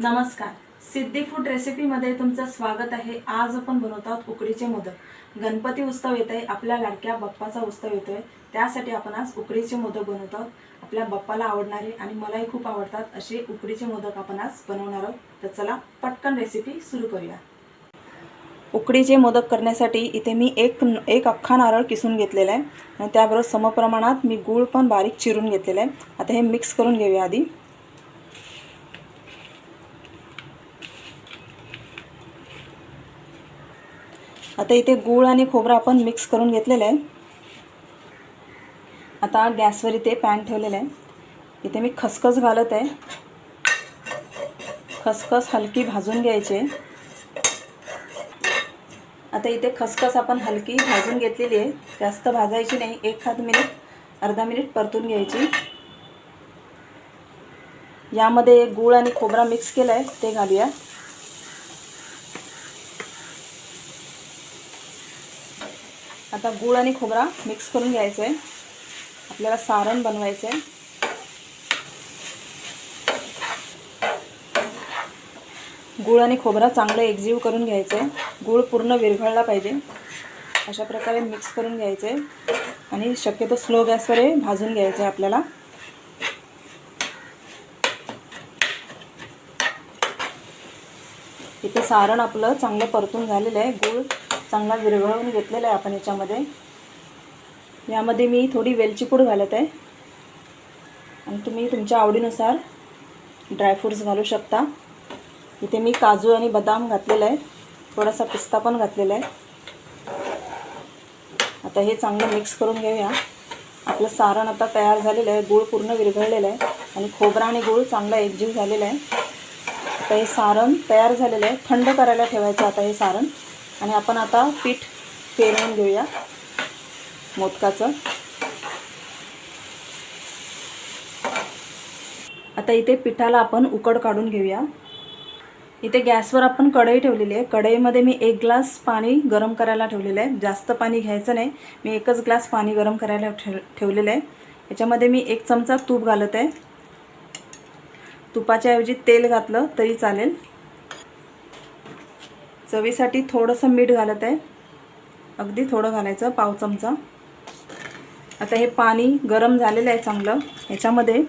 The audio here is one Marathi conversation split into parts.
नमस्कार. सिद्धी फूड रेसिपीमध्ये तुमचं स्वागत आहे. आज आपण बनवत आहोत उकडीचे मोदक. गणपती उत्सव येत आहे आपल्या लाडक्या बाप्पाचा उत्सव येतो आहे त्यासाठी आपण आज उकडीचे मोदक बनवत आहोत. आपल्या बाप्पाला आवडणारे आणि मलाही खूप आवडतात असे उकडीचे मोदक आपण आज बनवणार आहोत. तर चला पटकन रेसिपी सुरू करूया. उकडीचे मोदक करण्यासाठी इथे मी एक एक अख्खा नारळ किसून घेतलेला आहे. आणि त्याबरोबर समप्रमाणात मी गूळ पण बारीक चिरून घेतलेला आहे. आता हे मिक्स करून घेऊया आधी. आता इथे गूळ आणि खोबरं आपण मिक्स करून घेतलेलं आहे. आता गॅसवर इथे पॅन ठेवलेलं आहे. इथे मी खसखस घालत आहे. खसखस हलकी भाजून घ्यायची. आता इथे खसखस आपण हलकी भाजून घेतलेली आहे. जास्त भाजायची नाही. एखाद मिनिट अर्धा मिनिट परतून घ्यायची. यामध्ये गूळ आणि खोबरा मिक्स केला आहे ते घालूया. आता गूळ आणि खोबरा मिक्स करून घ्यायचं आहे आपल्याला सारण बनवायचं आहे गूळ आणि खोबरा चांगलं एकजीव करून घ्यायचं आहे गूळ पूर्ण विरघळला पाहिजे. अशा प्रकारे मिक्स करून घ्यायचं आहे आणि शक्यतो स्लो गॅसवर हे भाजून घ्यायचं आहे आपल्याला. इथे सारण आपलं चांगलं परतून झालेलं आहे. गूळ चांगला विरघळवून घेतलेला आहे आपण याच्यामध्ये. यामध्ये मी थोडी वेलची पूड घालत आहे. आणि तुम्ही तुमच्या आवडीनुसार ड्रायफ्रूट्स घालू शकता. इथे मी काजू आणि बदाम घातलेला आहे. थोडासा पिस्ता पण घातलेला आहे. आता हे चांगलं मिक्स करून घेऊया. आपलं सारण आता तयार झालेलं आहे. गूळ पूर्ण विरघळलेलं आहे. आणि खोबरा आणि गूळ चांगला एकजीव झालेला आहे. आता हे सारण तयार झालेलं आहे. थंड करायला ठेवायचं आता हे सारण. आणि आपण आता पीठ पेरवून घेऊया मोदकाचं. आता इथे पिठाला आपण उकड काढून घेऊया. इथे गॅसवर आपण कढई ठेवलेली आहे. कढईमध्ये मी एक ग्लास पाणी गरम करायला ठेवलेलं आहे. जास्त पाणी घ्यायचं नाही. मी एकच ग्लास पाणी गरम करायला ठेव ठेवलेलं आहे. याच्यामध्ये मी एक चमचा तूप घालत आहे. तुपाच्या ऐवजी तेल घातलं तरी चालेल. चवीसाठी थोडंसं मीठ घालत आहे. अगदी थोडं घालायचं पाव चमचा. आता हे पाणी गरम झालेलं आहे चांगलं. ह्याच्यामध्ये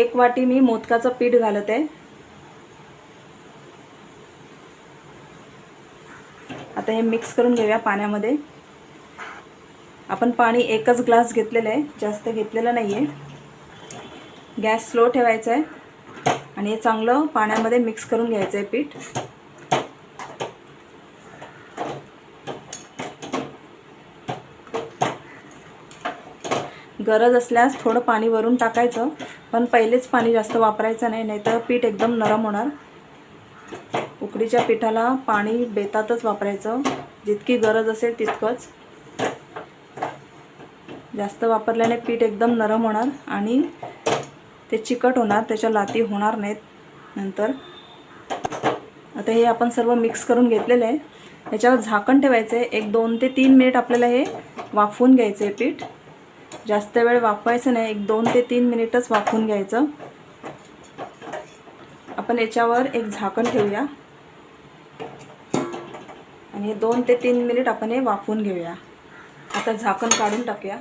एक वाटी मी मोदकाचं पीठ घालत आहे. आता हे मिक्स करून घेऊया पाण्यामध्ये. आपण पाणी एकच ग्लास घेतलेलं आहे जास्त घेतलेलं नाही आहे गॅस स्लो ठेवायचा आहे. आणि हे चांगलं पाण्यामध्ये मिक्स करून घ्यायचं आहे पीठ. गरज असल्यास थोडं पाणी वरून टाकायचं पण पहिलेच पाणी जास्त वापरायचं नाही नाहीतर पीठ एकदम नरम होणार. उकडीच्या पिठाला पाणी बेतातच वापरायचं. जितकी गरज असेल तितकंच. जास्त वापरल्याने पीठ एकदम नरम होणार आणि ते चिकट होणार त्याच्या लाती होणार नाहीत नंतर. आता हे आपण सर्व मिक्स करून घेतलेलं आहे. याच्यावर झाकण ठेवायचं आहे एक दोन ते तीन मिनिट आपल्याला हे वाफवून घ्यायचं आहे पीठ. जास्त वेळ वाफवायचं नाही. एक दोन ते तीन मिनिटच वाफवून घ्यायचं. आपण याच्यावर एक झाकण ठेवूया. आणि हे दोन ते तीन मिनिट आपण हे वाफवून घेऊया. आता झाकण काढून टाकूया.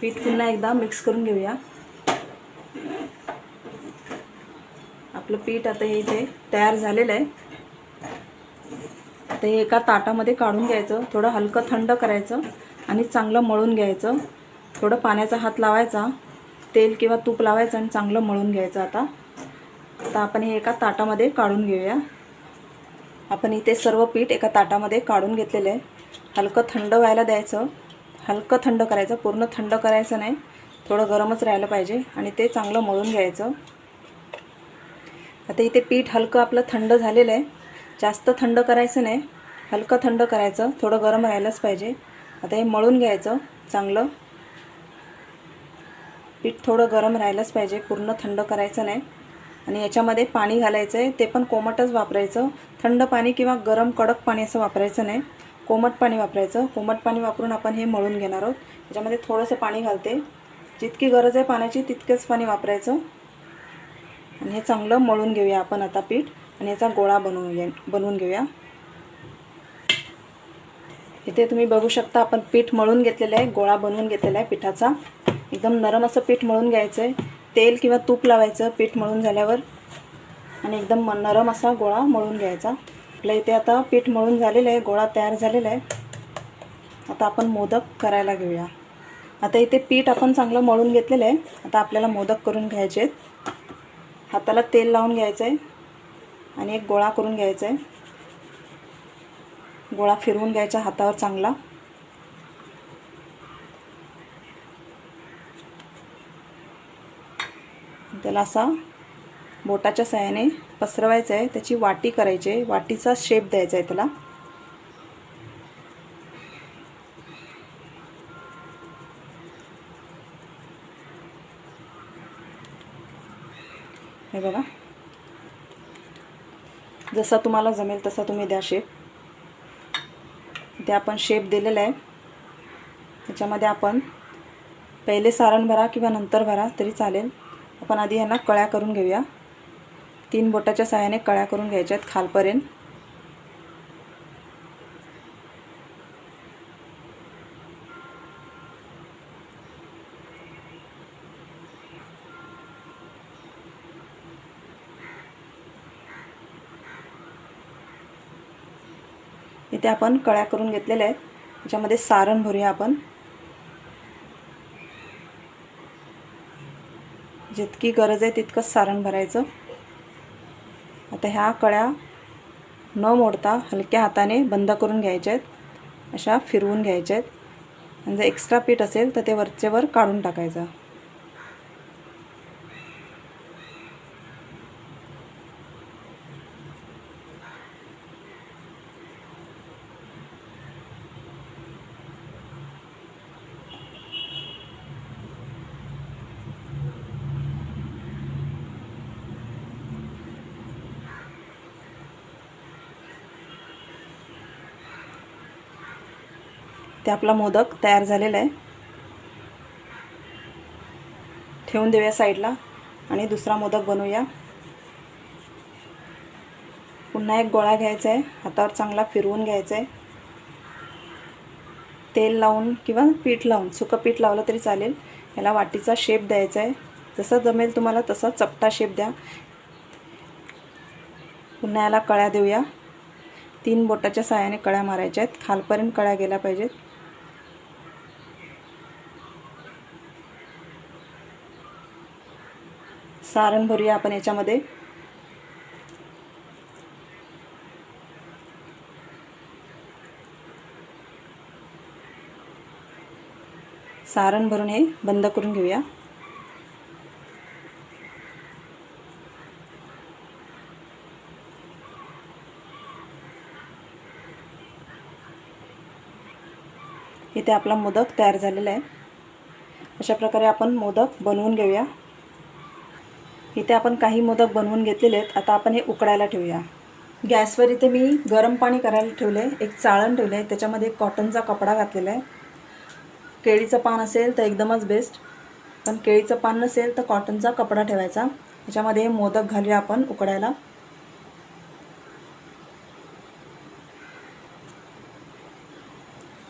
पीठ पुन्हा एकदा मिक्स करून घेऊया. आपलं पीठ आता हे इथे तयार झालेलं आहे. आता हे एका ताटामध्ये काढून घ्यायचं. थोडं हलकं थंड करायचं. आणि चांगलं मळून घ्यायचं. थोडं पाण्याचा हात लावायचा. तेल किंवा तूप लावायचं आणि चांगलं मळून घ्यायचं आता. आता आपण हे एका ताटामध्ये काढून घेऊया. आपण इथे सर्व पीठ एका ताटामध्ये काढून घेतलेलं आहे. हलकं थंड व्हायला द्यायचं. हलकं थंड करायचं. पूर्ण थंड करायचं नाही. थोडं गरमच राहिलं पाहिजे आणि ते चांगलं मळून घ्यायचं. आता इथे पीठ हलकं आपलं थंड झालेलं आहे. जास्त थंड करायचं नाही. हलकं थंड करायचं. थोडं गरम राहिलंच पाहिजे. आता हे मळून घ्यायचं चांगलं. पीठ थोडं गरम राहिलंच पाहिजे पूर्ण थंड करायचं नाही. आणि याच्यामध्ये पाणी घालायचं आहे ते पण कोमटच वापरायचं. थंड पाणी किंवा गरम कडक पाणी असं वापरायचं नाही. कोमट पाणी वापरायचं. कोमट पाणी वापरून आपण हे मळून घेणार आहोत. याच्यामध्ये थोडंसं पाणी घालते. जितकी गरज आहे पाण्याची तितकेच पाणी वापरायचं. आणि हे चांगलं मळून घेऊया आपण आता पीठ. आणि याचा गोळा बनवून घे बनवून घेऊया. इथे तुम्ही बघू शकता आपण पीठ मळून घेतलेलं आहे गोळा बनवून घेतलेला आहे पिठाचा. एकदम नरम असं पीठ मळून घ्यायचं आहे तेल किंवा तूप लावायचं पीठ मळून झाल्यावर. आणि एकदम म- नरम असा गोळा मळून घ्यायचा. आपल्या इथे आता पीठ मळून झालेलं आहे गोळा तयार झालेला आहे. आता आपण मोदक करायला घेऊया. आता इथे पीठ आपण चांगलं मळून घेतलेलं आहे. आता आपल्याला मोदक करून घ्यायचे आहेत हाताला तेल लावून घ्यायचं आहे आणि एक गोळा करून घ्यायचा आहे गोळा फिरवून घ्यायचा हातावर चांगला. त्याला असा बोटाच्या साह्याने पसरवायचं आहे. त्याची वाटी करायची आहे. वाटीचा शेप द्यायचा आहे त्याला. हे बघा. जसा तुम्हाला जमेल तसा तुम्ही द्या शेप ते आपण शेप दिलेला आहे. त्याच्यामध्ये आपण पहिले सारण भरा किंवा नंतर भरा तरी चालेल. आपण आधी ह्यांना कळ्या करून घेऊया. तीन बोटाच्या सहाय्याने कळ्या करून घ्यायच्या आहेत खालपर्यंत. इथे आपण कळ्या करून घेतलेल्या आहेत. त्याच्यामध्ये सारण भरूया आपण. जितकी गरज आहे तितकंच सारण भरायचं. आता ह्या कळ्या न मोडता हलक्या हाताने बंद करून घ्यायच्या आहेत. अशा फिरवून घ्यायच्या आहेत. आणि जर एक्स्ट्रा पीठ असेल तर ते वरचेवर काढून टाकायचं. ते आपला मोदक तयार झालेला आहे. ठेवून देऊया साईडला आणि दुसरा मोदक बनवूया. पुन्हा एक गोळा घ्यायचा आहे. हातावर चांगला फिरवून घ्यायचा आहे. तेल लावून किंवा पीठ लावून सुकं पीठ लावलं तरी चालेल. याला वाटीचा शेप द्यायचा आहे. जसं जमेल तुम्हाला तसा चपटा शेप द्या. पुन्हा याला कळ्या देऊया. तीन बोटाच्या साहाय्याने कळ्या मारायच्या आहेत. खालपर्यंत कळ्या गेल्या पाहिजेत. सारण भरूया आपण याच्यामध्ये. सारण भरून हे बंद करून घेऊया. इथे आपला मोदक तयार झालेला आहे. अशा प्रकारे आपण मोदक बनवून घेऊया. इथे आपण काही मोदक बनवून घेतलेले आहेत. आता आपण हे उकडायला ठेवूया. गॅसवर इथे मी गरम पाणी करायला ठेवलं आहे एक चाळण ठेवलं आहे त्याच्यामध्ये एक कॉटनचा कपडा घातलेला आहे. केळीचं पान असेल तर एकदमच बेस्ट पण केळीचं पान नसेल तर कॉटनचा कपडा ठेवायचा. त्याच्यामध्ये मोदक घालूया आपण उकडायला.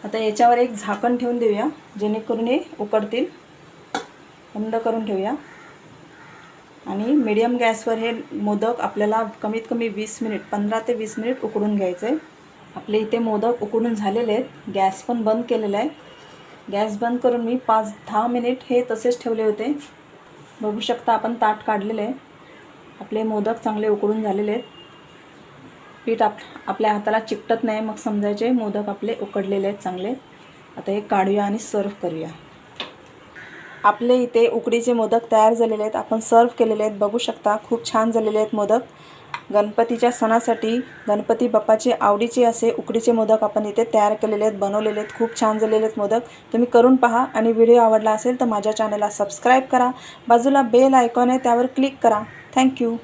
आता याच्यावर एक झाकण ठेवून देऊया. जेणेकरून हे उकडतील. बंद करून ठेवूया. आणि मिडियम गॅसवर हे मोदक आपल्याला कमीत कमी वीस मिनिट पंधरा ते वीस मिनिट उकडून घ्यायचे. आहे आपले इथे मोदक उकडून झालेले आहेत. गॅस पण बंद केलेला आहे. गॅस बंद करून मी पाच दहा मिनिट हे तसेच ठेवले होते. बघू शकता आपण ताट काढलेले आहे. आपले मोदक चांगले उकडून झालेले आहेत. पीठ आप आपल्या हाताला चिकटत नाही मग समजायचे मोदक आपले उकडलेले आहेत चांगले. आता हे काढूया आणि सर्व करूया. आपले इथे उकडीचे मोदक तयार झालेले आहेत. आपण सर्व केलेले आहेत. बघू शकता खूप छान झालेले आहेत मोदक. गणपतीच्या सणासाठी गणपती बाप्पाचे आवडीचे असे उकडीचे मोदक आपण इथे तयार केलेले आहेत बनवलेले आहेत. खूप छान झालेले आहेत मोदक. तुम्ही करून पहा आणि व्हिडिओ आवडला असेल तर माझ्या चॅनलला सबस्क्राईब करा. बाजूला बेल आयकॉन आहे त्यावर क्लिक करा. थँक्यू.